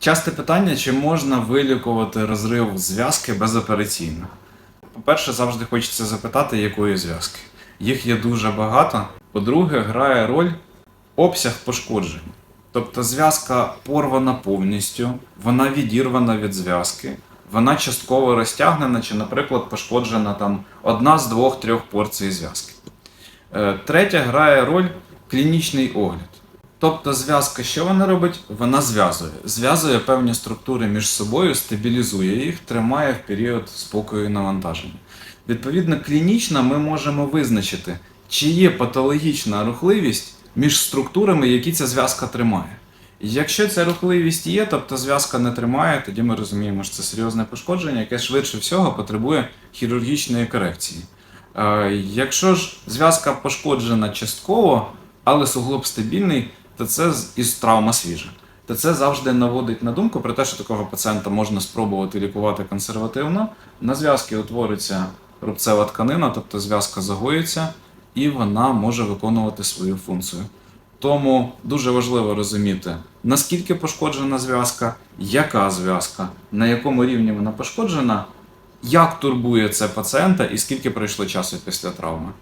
Часте питання, чи можна вилікувати розрив зв'язки безопераційно? По-перше, завжди хочеться запитати, якої зв'язки. Їх є дуже багато. По-друге, грає роль обсяг пошкоджень. Тобто зв'язка порвана повністю, вона відірвана від зв'язки, вона частково розтягнена, чи, наприклад, пошкоджена там одна з двох-трьох порцій зв'язки. Е, Третя грає роль клінічний огляд. Тобто зв'язка, що вона робить? Вона зв'язує. Зв'язує певні структури між собою, стабілізує їх, тримає в період спокою і навантаження. Відповідно, клінічно ми можемо визначити, чи є патологічна рухливість між структурами, які ця зв'язка тримає. Якщо ця рухливість є, тобто зв'язка не тримає, тоді ми розуміємо, що це серйозне пошкодження, яке швидше всього потребує хірургічної корекції. Е, Якщо ж зв'язка пошкоджена частково, але суглоб стабільний, то це із травма свіжа. То це завжди наводить на думку про те, що такого пацієнта можна спробувати лікувати консервативно. На зв'язки утвориться рубцева тканина, тобто зв'язка загоїться, і вона може виконувати свою функцію. Тому дуже важливо розуміти, наскільки пошкоджена зв'язка, яка зв'язка, на якому рівні вона пошкоджена, як турбує це пацієнта і скільки пройшло часу після травми.